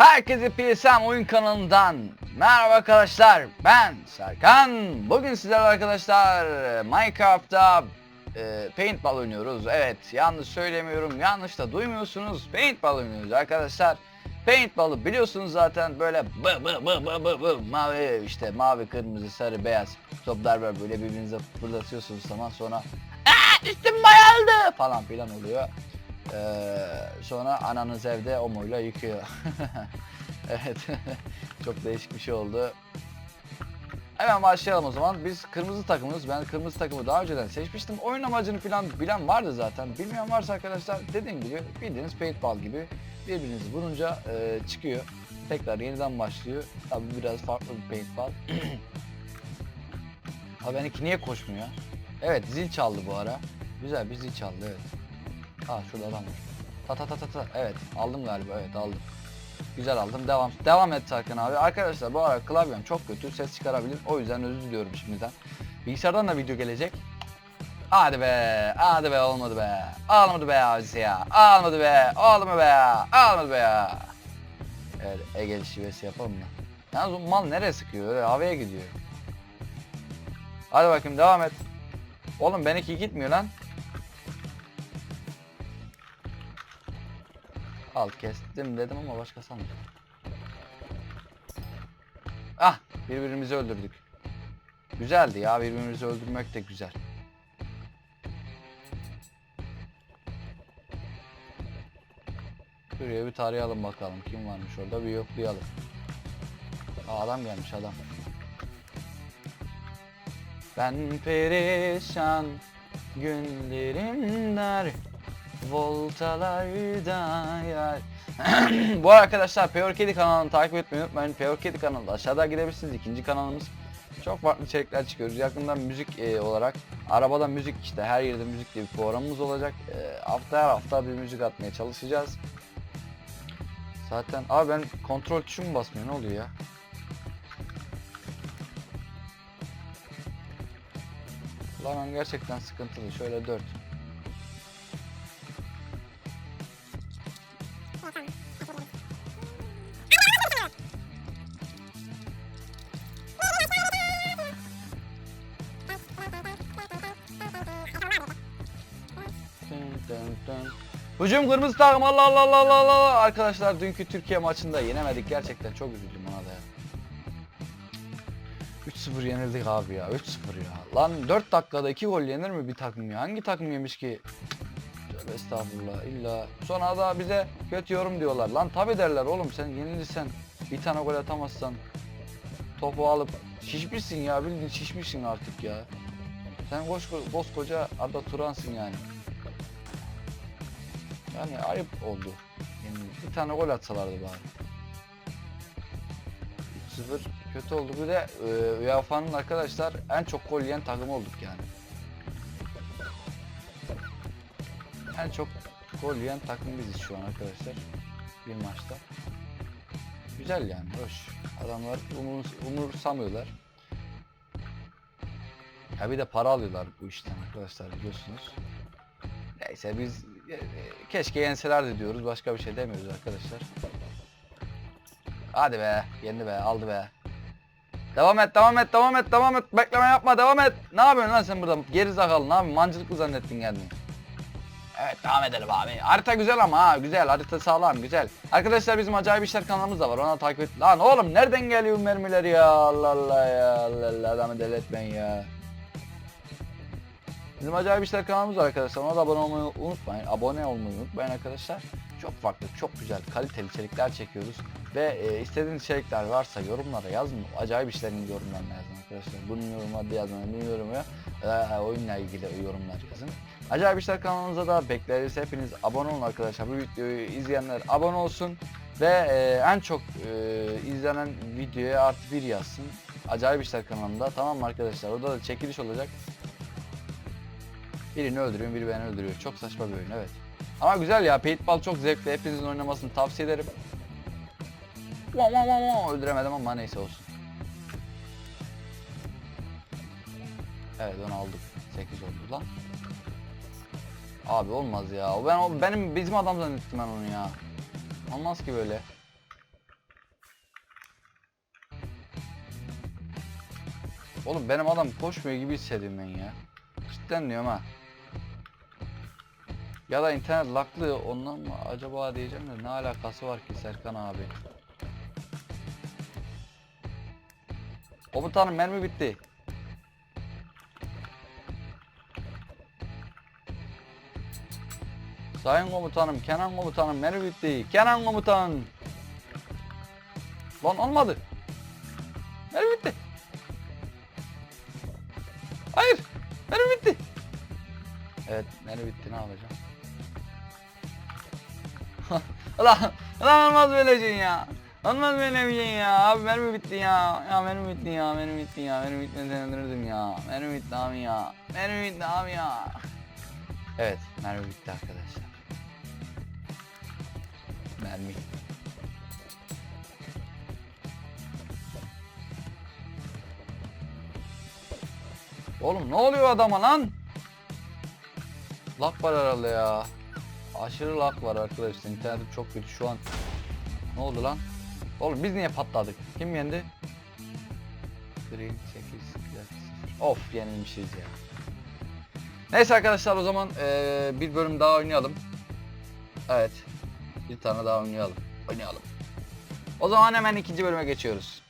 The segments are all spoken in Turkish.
Herkese PSM oyun kanalından merhaba arkadaşlar. Ben Serkan. Bugün sizlerle arkadaşlar Minecraft'ta e, Paintball oynuyoruz. Evet yanlış söylemiyorum yanlış da duymuyorsunuz. Paintball oynuyoruz arkadaşlar. Paintball'ı biliyorsunuz zaten böyle bı bı bı bı bı bı mavi işte mavi kırmızı sarı beyaz toplar var. Böyle birbirinize fırlatıyorsunuz. Zaman sonra Aa üstüm bayaldı falan filan oluyor ee, sonra ananız evde omuyla yıkıyor. evet. Çok değişik bir şey oldu. Hemen başlayalım o zaman. Biz kırmızı takımız. Ben kırmızı takımı daha önceden seçmiştim. Oyun amacını falan bilen vardı zaten. Bilmeyen varsa arkadaşlar dediğim gibi bildiğiniz paintball gibi birbirinizi vurunca e, çıkıyor. Tekrar yeniden başlıyor. Tabi biraz farklı bir paintball. Ha benimki niye koşmuyor? Evet zil çaldı bu ara. Güzel bir zil çaldı evet. Ha şurada adam var. Ta ta ta ta ta. Evet aldım galiba evet aldım. Güzel aldım. Devam. Devam et Serkan abi. Arkadaşlar bu ara klavyem çok kötü. Ses çıkarabilir. O yüzden özür diliyorum şimdiden. Bilgisayardan da video gelecek. Hadi be. Hadi be olmadı be. Olmadı be abisi ya. Olmadı be. Olmadı be. Olmadı be ya. Evet Ege şivesi yapalım mı? Yalnız mal nereye sıkıyor? Öyle havaya gidiyor. Hadi bakayım devam et. Oğlum benimki gitmiyor lan. Al kestim dedim ama başka sandım. Ah birbirimizi öldürdük. Güzeldi ya birbirimizi öldürmek de güzel. Şuraya bir tarayalım bakalım kim varmış orada bir yoklayalım. Aa, adam gelmiş adam. Ben perişan günlerim dar voltalarda yer. Bu arkadaşlar Peor Kedi kanalını takip etmeyi unutmayın. Peor Kedi kanalı aşağıda gidebilirsiniz. İkinci kanalımız. Çok farklı içerikler çıkıyoruz. Yakında müzik e, olarak arabada müzik işte her yerde müzik diye bir programımız olacak. E, hafta her hafta bir müzik atmaya çalışacağız. Zaten abi ben kontrol tuşu mu basmıyor ne oluyor ya? Lan gerçekten sıkıntılı. Şöyle 4. Hücum kırmızı takım Allah Allah Allah Allah Allah Arkadaşlar dünkü Türkiye maçında yenemedik gerçekten çok üzüldüm ona da ya. 3-0 yenildik abi ya 3-0 ya. Lan 4 dakikada 2 gol yenir mi bir takım ya? Hangi takım yemiş ki? Tövbe estağfurullah illa. Sonra da bize kötü yorum diyorlar. Lan tabi derler oğlum sen yenilirsen bir tane gol atamazsan topu alıp şişmişsin ya bildiğin şişmişsin artık ya. Sen koş, koskoca Arda Turan'sın yani. Yani ayıp oldu. Yani bir tane gol atsalardı bari. 3-0 kötü oldu. Bir de e, UEFA'nın arkadaşlar en çok gol yiyen takım olduk yani. En çok gol yiyen takım biziz şu an arkadaşlar. Bir maçta. Güzel yani hoş. Adamlar umur, umursamıyorlar. Ya bir de para alıyorlar bu işten arkadaşlar biliyorsunuz. Neyse biz keşke yenselerdi diyoruz. Başka bir şey demiyoruz arkadaşlar. Hadi be. Yendi be. Aldı be. Devam et, devam et, devam et, devam et. Bekleme yapma, devam et. Ne yapıyorsun lan sen burada? Geri zakalı ne yapıyorsun? Mancılık mı zannettin geldin? Evet devam edelim abi. Harita güzel ama ha güzel harita sağlam güzel. Arkadaşlar bizim acayip işler kanalımız da var ona takip et. Lan oğlum nereden geliyor mermiler ya Allah Allah ya Allah Allah adamı deli etmeyin ya. Bizim acayip işler kanalımız var arkadaşlar. Ona da abone olmayı unutmayın. Abone olmayı unutmayın arkadaşlar. Çok farklı, çok güzel, kaliteli içerikler çekiyoruz. Ve e, istediğiniz içerikler varsa yorumlara yazın. Acayip işlerin yorumlarına yazın arkadaşlar. Bunun yorumları yazmayın, bunun yorumlara e, oyunla ilgili yorumlar yazın. Acayip işler kanalımıza da bekleriz. Hepiniz abone olun arkadaşlar. Bu videoyu izleyenler abone olsun. Ve e, en çok e, izlenen videoya artı bir yazsın. Acayip işler kanalında. Tamam mı arkadaşlar? Orada da çekiliş olacak. Birini öldürüyorum, biri beni öldürüyor. Çok saçma bir oyun evet. Ama güzel ya. Paintball çok zevkli. Hepinizin oynamasını tavsiye ederim. Öldüremedim ama neyse olsun. Evet onu aldık. 8 oldu lan. Abi olmaz ya. Ben o benim bizim adam zannettim ben onu ya. Olmaz ki böyle. Oğlum benim adam koşmuyor gibi hissediyorum ben ya. Cidden diyorum ha. Ya da internet laklı ondan mı acaba diyeceğim de ne alakası var ki Serkan abi. Komutanım mermi bitti. Sayın komutanım, Kenan komutanım mermi bitti. Kenan komutan. Lan olmadı. Mermi bitti. Hayır. Mermi bitti. Evet mermi bitti ne yapacağım? Ulan, ulan olmaz böyle şey ya. Olmaz böyle bir şey ya. Abi mermi bitti ya. Ya mermi bitti ya. Mermi bitti ya. Mermi bitmeden öldürdüm ya. Mermi bitti abi ya. Mermi bitti abi ya. Evet mermi bitti arkadaşlar. Mermi. Oğlum ne oluyor adama lan? Lak var herhalde ya. Aşırı lak var arkadaşlar. İnternetim çok kötü şu an. Ne oldu lan? Oğlum biz niye patladık? Kim yendi? Green 8 Of yenilmişiz ya. Neyse arkadaşlar o zaman eee, bir bölüm daha oynayalım. Evet. Bir tane daha oynayalım. Oynayalım. O zaman hemen ikinci bölüme geçiyoruz.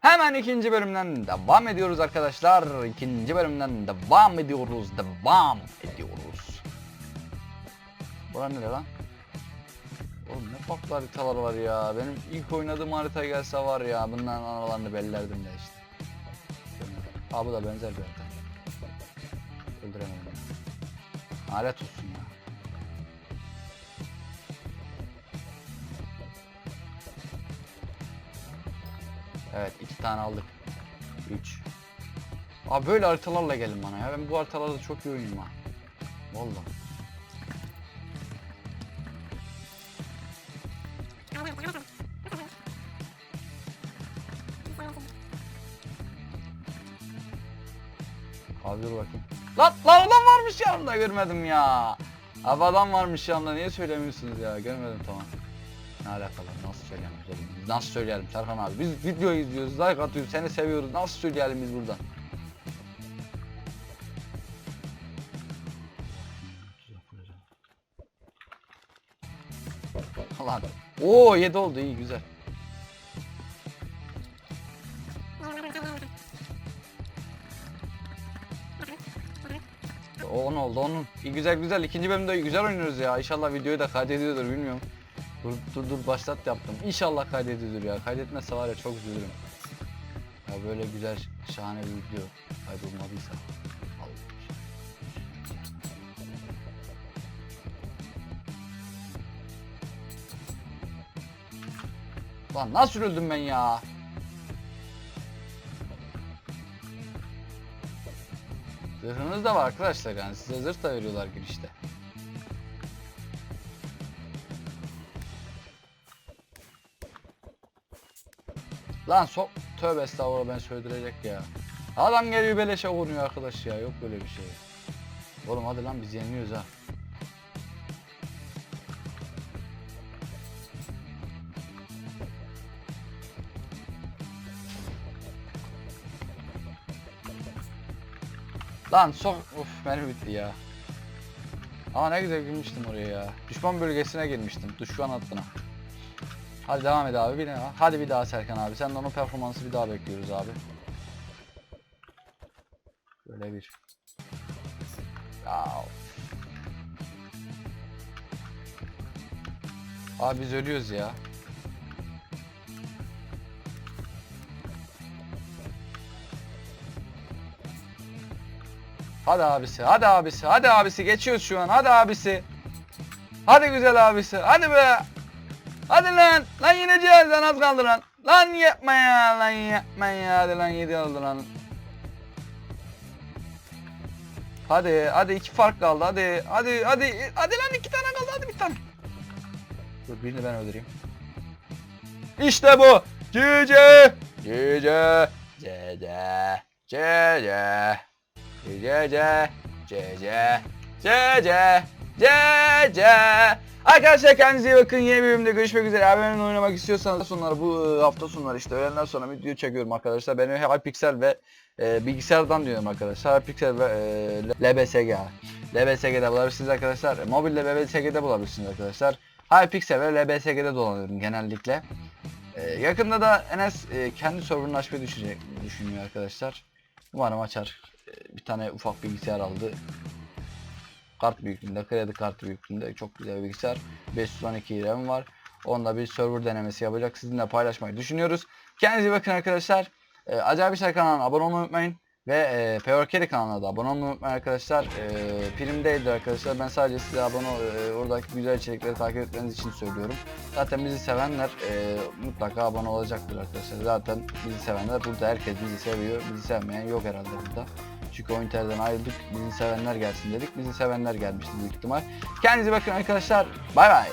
Hemen ikinci bölümden devam ediyoruz arkadaşlar. İkinci bölümden devam ediyoruz. Devam ediyoruz. Bura nere lan? Oğlum ne farklı haritalar var ya. Benim ilk oynadığım harita gelse var ya. Bunların analarını bellerdim de işte. Aa bu da benzer bir harita. Öldüremedim. Alet olsun ya. Evet iki tane aldık. Üç. Abi böyle haritalarla gelin bana ya. Ben bu haritalarda çok iyi oynuyorum ha. Vallahi. Abi dur bakayım. Lan lan adam varmış yanımda görmedim ya. Abi adam varmış yanımda niye söylemiyorsunuz ya görmedim tamam. Ne alakalı nasıl söyleyemiyoruz oğlum nasıl söyleyelim Serkan abi biz video izliyoruz like atıyoruz seni seviyoruz nasıl söyleyelim biz buradan. Lan. Oo 7 oldu iyi güzel. O 10 oldu onun. İyi güzel güzel ikinci bölümde güzel oynuyoruz ya. İnşallah videoyu da kaydediyordur bilmiyorum. Dur dur dur başlat yaptım. İnşallah kaydediyordur ya. Kaydetmezse var ya çok üzülürüm. Ya böyle güzel şahane bir video kaydolmadıysa. Allah'ım. Lan nasıl öldüm ben ya? Zırhınız da var arkadaşlar yani size zırh da veriyorlar girişte. Lan sok tövbe estağfurullah ben söyledirecek ya. Adam geliyor beleşe vuruyor arkadaş ya yok böyle bir şey. Oğlum hadi lan biz yeniliyoruz ha. Lan sok of mermi bitti ya. Ama ne güzel girmiştim oraya ya. Düşman bölgesine girmiştim. Düşman hattına. Hadi devam et abi bir daha. Hadi bir daha Serkan abi. Sen onun performansı bir daha bekliyoruz abi. Böyle bir. Ya. Abi biz ölüyoruz ya. Hadi abisi, hadi abisi, hadi abisi geçiyoruz şu an. Hadi abisi. Hadi güzel abisi. Hadi be. Hadi lan. Lan yeneceğiz lan az kaldı lan. Lan yapma ya. Lan yapma ya. Hadi lan 7 oldu lan. Hadi hadi iki fark kaldı hadi hadi hadi hadi lan iki tane kaldı hadi bir tane. Dur birini ben öldüreyim. İşte bu. Cice. Cice. Cice. Cice. Cice. Cice. Cice. Cice. Arkadaşlar kendinize iyi bakın. Yeni bir bölümde görüşmek üzere. Eğer benimle oynamak istiyorsanız sonları bu e, hafta sonları işte öğlenden sonra video çekiyorum arkadaşlar. Benim Hypixel ve e, bilgisayardan diyorum arkadaşlar. Hypixel ve e, LBSG. LBSG'de bulabilirsiniz arkadaşlar. Mobilde LBSG'de bulabilirsiniz arkadaşlar. Hypixel ve LBSG'de dolanıyorum genellikle. E, yakında da Enes e, kendi serverını açmayı düşünecek, düşünüyor arkadaşlar. Umarım açar. Bir tane ufak bilgisayar aldı. Kart büyüklüğünde, kredi kartı büyüklüğünde çok güzel bilgisayar. 512 RAM var. Onda bir server denemesi yapacak. Sizinle paylaşmayı düşünüyoruz. Kendinize bakın arkadaşlar. E, Acayip İşler kanalına abone olmayı unutmayın. Ve e, Peorkeri kanalına da abone olmayı unutmayın arkadaşlar. E, prim değildir arkadaşlar. Ben sadece size abone e, oradaki güzel içerikleri takip etmeniz için söylüyorum. Zaten bizi sevenler e, mutlaka abone olacaktır arkadaşlar. Zaten bizi sevenler burada herkes bizi seviyor. Bizi sevmeyen yok herhalde burada. Çünkü o internetten ayrıldık. Bizi sevenler gelsin dedik. Bizi sevenler gelmişti büyük ihtimal. Kendinize bakın arkadaşlar. Bay bay.